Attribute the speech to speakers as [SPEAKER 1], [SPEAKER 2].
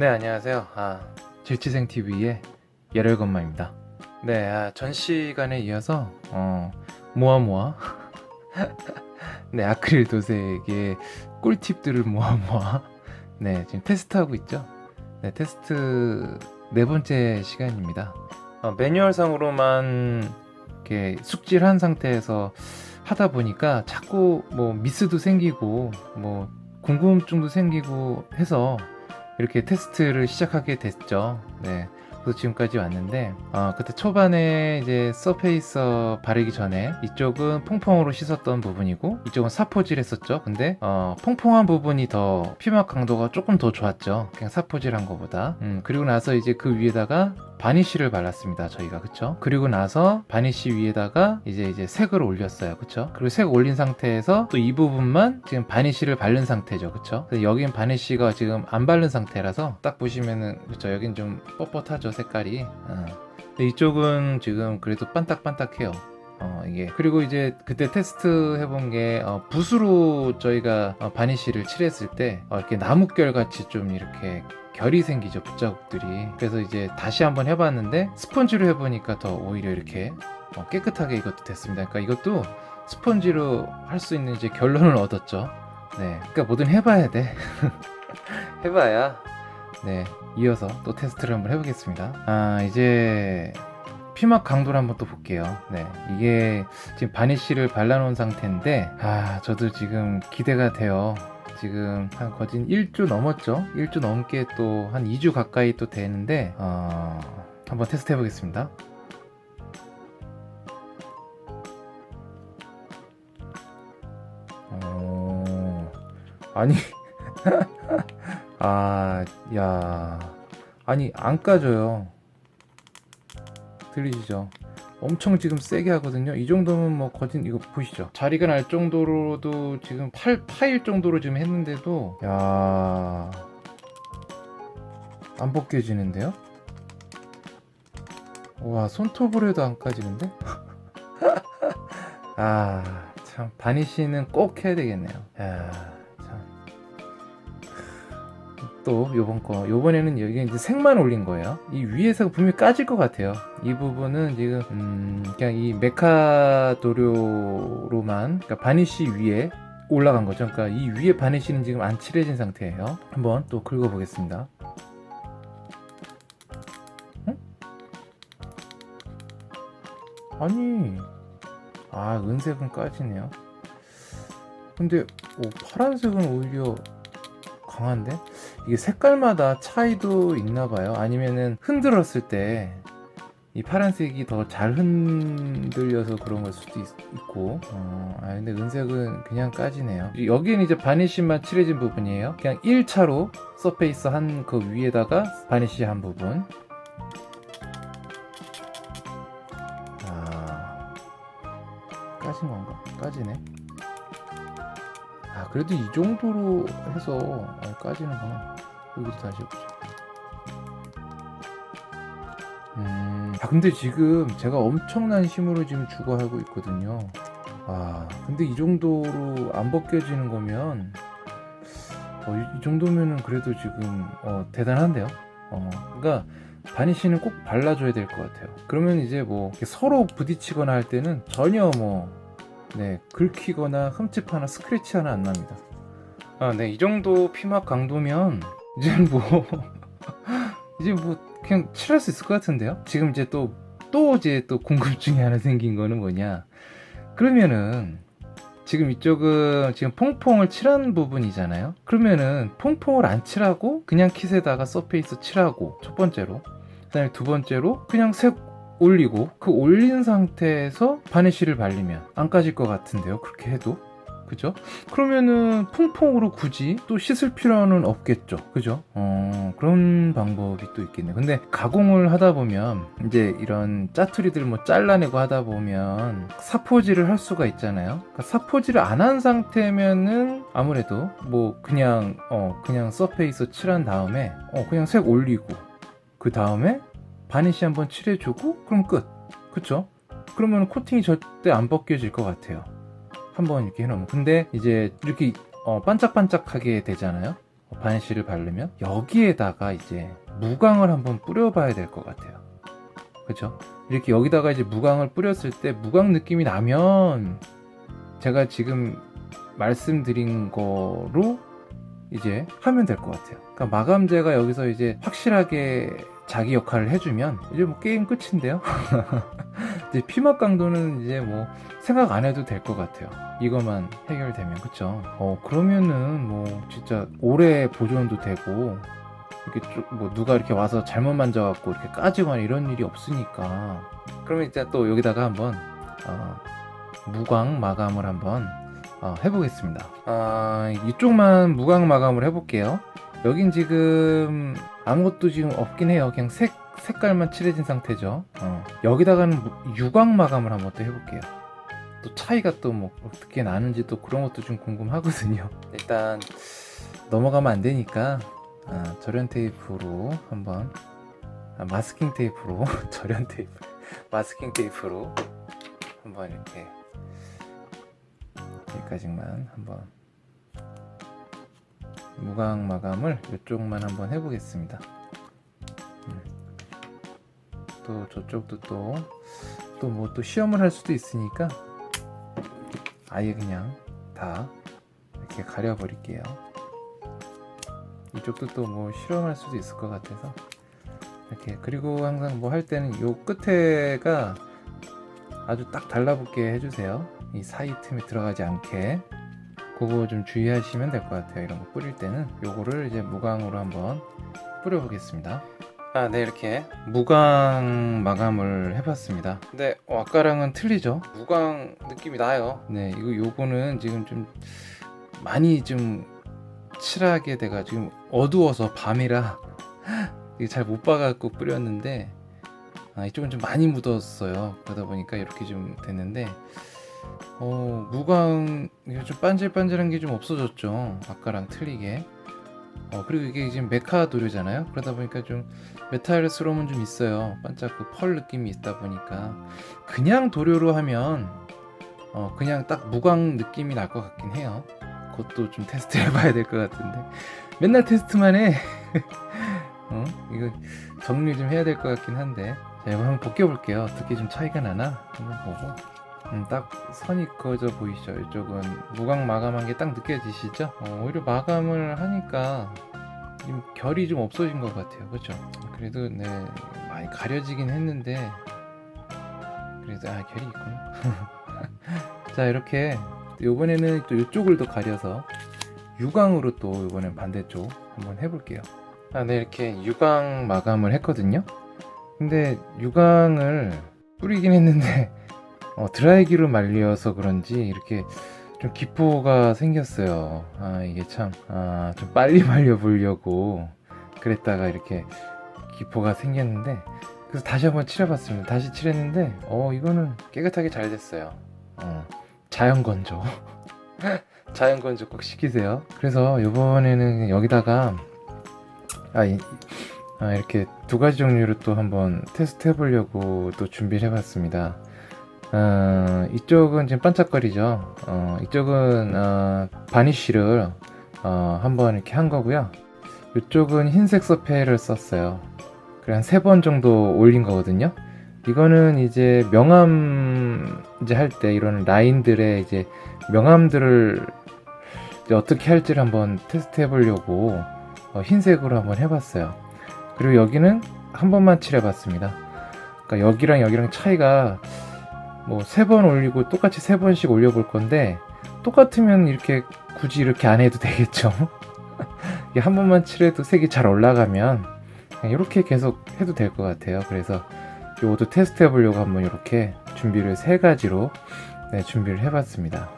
[SPEAKER 1] 네 안녕하세요. 아 질치생 TV의 열혈건마입니다. 네, 아, 전 시간에 이어서 어, 모아 모아 네 아크릴 도색의 꿀팁들을 모아 모아 네 지금 테스트하고 있죠. 네 테스트 네 번째 시간입니다. 어, 매뉴얼상으로만 이렇게 숙질한 상태에서 하다 보니까 자꾸 뭐 미스도 생기고 뭐 궁금증도 생기고 해서 이렇게 테스트를 시작하게 됐죠. 네. 그래서 지금까지 왔는데, 어, 그때 초반에 이제 서페이서 바르기 전에 이쪽은 퐁퐁으로 씻었던 부분이고, 이쪽은 사포질 했었죠. 근데, 어, 퐁퐁한 부분이 더 피막 강도가 조금 더 좋았죠. 그냥 사포질 한 거보다. 음, 그리고 나서 이제 그 위에다가 바니쉬를 발랐습니다. 저희가. 그쵸? 그리고 나서 바니쉬 위에다가 이제 이제 색을 올렸어요. 그쵸? 그리고 색 올린 상태에서 또 이 부분만 지금 바니쉬를 바른 상태죠. 그쵸? 여긴 바니쉬가 지금 안 바른 상태라서 딱 보시면은 그쵸? 여긴 좀 뻣뻣하죠. 색깔이. 어. 이쪽은 지금 그래도 반딱반딱해요. 어, 이게 그리고 이제 그때 테스트 해본 게 어, 붓으로 저희가 어, 바니쉬를 칠했을 때 어, 이렇게 나뭇결 같이 좀 이렇게 결이 생기죠 붓자국들이. 그래서 이제 다시 한번 해봤는데 스펀지로 해보니까 더 오히려 이렇게 어, 깨끗하게 이것도 됐습니다. 그러니까 이것도 스펀지로 할 수 있는 이제 결론을 얻었죠. 네. 그러니까 뭐든 해봐야 돼. 해봐야. 네. 이어서 또 테스트를 한번 해보겠습니다. 아 이제 피막 강도를 한번 또 볼게요. 네, 이게 지금 바니쉬를 발라놓은 상태인데, 아, 저도 지금 기대가 돼요. 지금 한 거진 1주 넘었죠? 1주 넘게 또 한 2주 가까이 또 되는데, 어, 한번 테스트 해보겠습니다. 어, 아니, 아, 야, 아니, 안 까져요. 들리시죠? 엄청 지금 세게 하거든요. 이 정도면 뭐 거진 이거 보시죠. 자리가 날 정도로도 지금 팔 파일 정도로 지금 했는데도 야. 안 벗겨지는데요? 와, 손톱으로 해도 안 까지는데? 아, 참 바니쉬는 꼭 해야 되겠네요. 야, 참. 또 요번 거 요번에는 여기 이제 색만 올린 거예요. 이 위에서 분명히 까질 것 같아요. 이 부분은 지금 음 그냥 이 메카 도료로만 그러니까 바니쉬 위에 올라간 거죠. 그러니까 이 위에 바니쉬는 지금 안 칠해진 상태예요. 한번 또 긁어 보겠습니다. 응? 아니 아 은색은 까지네요. 근데 오, 파란색은 오히려 강한데 이게 색깔마다 차이도 있나 봐요. 아니면은 흔들었을 때 이 파란색이 더 잘 흔들려서 그런 걸 수도 있, 고 어, 아 근데 은색은 그냥 까지네요. 여기는 이제 바니쉬만 칠해진 부분이에요. 그냥 1차로 서페이스 한 그 위에다가 바니쉬 한 부분. 아 까진 건가? 까지네. 아 그래도 이 정도로 해서 어, 까지는구나 여기도 다시 해보자 음, 아 근데 지금 제가 엄청난 힘으로 지금 죽어하고 있거든요. 아 근데 이 정도로 안 벗겨지는 거면 어, 이, 이 정도면은 그래도 지금 어, 대단한데요? 어, 그러니까 바니쉬는 꼭 발라줘야 될 것 같아요. 그러면 이제 뭐 서로 부딪히거나 할 때는 전혀 뭐 네, 긁히거나 흠집 하나, 스크래치 하나 안 납니다. 아, 네, 이 정도 피막 강도면 이제 뭐 이제 뭐 그냥 칠할 수 있을 것 같은데요. 지금 이제 또또 이제 또 궁금증이 하나 생긴 거는 뭐냐? 그러면은 지금 이쪽은 지금 퐁퐁을 칠한 부분이잖아요. 그러면은 퐁퐁을 안 칠하고 그냥 킷에다가 서페이스 칠하고 첫 번째로 그다음에 두 번째로 그냥 색 올리고 그 올린 상태에서 바니쉬를 발리면 안 까질 것 같은데요. 그렇게 해도. 그죠? 그러면은 퐁퐁으로 굳이 또 씻을 필요는 없겠죠. 그죠? 어 그런 방법이 또 있겠네 근데 가공을 하다 보면 이제 이런 짜투리들 뭐 잘라내고 하다 보면 사포질을 할 수가 있잖아요. 그러니까 사포질을 안 한 상태면은 아무래도 뭐 그냥 어 그냥 서페이스 칠한 다음에 어 그냥 색 올리고 그 다음에 바니쉬 한번 칠해주고 그럼 끝 그쵸? 그러면 코팅이 절대 안 벗겨질 것 같아요 한번 이렇게 해놓으면 근데 이제 이렇게 어, 반짝반짝하게 되잖아요 바니쉬를 바르면 여기에다가 이제 무광을 한번 뿌려봐야 될 것 같아요. 그죠? 이렇게 여기다가 이제 무광을 뿌렸을 때 무광 느낌이 나면 제가 지금 말씀드린 거로 이제 하면 될 것 같아요. 그러니까 마감제가 여기서 이제 확실하게 자기 역할을 해주면 이제 뭐 게임 끝인데요. 이제 피막 강도는 이제 뭐 생각 안 해도 될 것 같아요. 이것만 해결되면 그쵸? 어 그러면은 뭐 진짜 오래 보존도 되고 이렇게 쭉뭐 누가 이렇게 와서 잘못 만져갖고 이렇게 까지거나 이런 일이 없으니까 그러면 이제 또 여기다가 한번 어, 무광 마감을 한번 어, 해보겠습니다. 아, 이쪽만 무광 마감을 해볼게요. 여긴 지금 아무것도 지금 없긴 해요. 그냥 색 색깔만 칠해진 상태죠. 어, 여기다가는 무- 유광 마감을 한번 또 해볼게요. 또 차이가 또 뭐 어떻게 나는지 또 그런 것도 좀 궁금하거든요. 일단 넘어가면 안 되니까 아, 절연 테이프로 한번 아, 마스킹 테이프로 절연 테이프 마스킹 테이프로 한번 이렇게 여기까지만 한번 무광 마감을 이쪽만 한번 해보겠습니다. 음. 또 저쪽도 또 또 뭐 또 시험을 할 수도 있으니까 아예 그냥 다 이렇게 가려버릴게요. 이쪽도 또 뭐 실험할 수도 있을 것 같아서 이렇게 그리고 항상 뭐 할 때는 요 끝에가 아주 딱 달라붙게 해주세요. 이 사이 틈에 들어가지 않게 그거 좀 주의하시면 될 것 같아요. 이런 거 뿌릴 때는 요거를 이제 무광으로 한번 뿌려보겠습니다. 아, 네 이렇게 무광 마감을 해봤습니다. 근데 어, 아까랑은 틀리죠? 무광 느낌이 나요. 네, 이거 요거는 지금 좀 많이 좀 칠하게 돼가 지금 어두워서 밤이라 이게 잘 못 봐갖고 뿌렸는데 아, 이쪽은 좀 많이 묻었어요. 그러다 보니까 이렇게 좀 됐는데 어, 무광 좀 반질반질한 게 좀 없어졌죠. 아까랑 틀리게. 어, 그리고 이게 지금 메카 도료잖아요. 그러다 보니까 좀 메탈스러움은 좀 있어요. 반짝 그 펄 느낌이 있다 보니까 그냥 도료로 하면 어, 그냥 딱 무광 느낌이 날 것 같긴 해요. 그것도 좀 테스트 해봐야 될 것 같은데 맨날 테스트만 해. 어? 이거 정리 좀 해야 될 것 같긴 한데 자 이거 한번 벗겨볼게요. 어떻게 좀 차이가 나나 한번 보고. 음, 딱 선이 그어져 보이시죠? 이쪽은 무광 마감한 게 딱 느껴지시죠? 어, 오히려 마감을 하니까 좀 결이 좀 없어진 것 같아요. 그렇죠? 그래도 네 많이 가려지긴 했는데 그래도 아 결이 있구나. 자 이렇게 이번에는 또 이쪽을 더 가려서 유광으로 또 이번엔 반대쪽 한번 해볼게요. 아, 네 이렇게 유광 마감을 했거든요. 근데 유광을 뿌리긴 했는데 어, 드라이기로 말려서 그런지 이렇게 좀 기포가 생겼어요. 아 이게 참, 아, 좀 빨리 말려보려고 그랬다가 이렇게 기포가 생겼는데 그래서 다시 한번 칠해봤습니다. 다시 칠했는데 어 이거는 깨끗하게 잘 됐어요. 어, 자연 건조. 자연 건조 꼭 시키세요. 그래서 이번에는 여기다가 아, 이, 아 이렇게 두 가지 종류로 또 한번 테스트 해보려고 또 준비를 해봤습니다. 어, 이쪽은 지금 반짝거리죠. 어, 이쪽은 어, 바니쉬를 어, 한번 이렇게 한 거고요. 이쪽은 흰색 서페를 썼어요. 그래 한세 번 정도 올린 거거든요. 이거는 이제 명암 이제 할 때 이런 라인들의 이제 명암들을 이제 어떻게 할지를 한번 테스트 해보려고 어, 흰색으로 한번 해봤어요. 그리고 여기는 한 번만 칠해봤습니다. 그러니까 여기랑 여기랑 차이가 뭐 세 번 올리고 똑같이 세 번씩 올려볼 건데 똑같으면 이렇게 굳이 이렇게 안 해도 되겠죠. 한 번만 칠해도 색이 잘 올라가면 이렇게 계속 해도 될 것 같아요. 그래서 이것도 테스트 해보려고 한번 이렇게 준비를 세 가지로 네, 준비를 해봤습니다.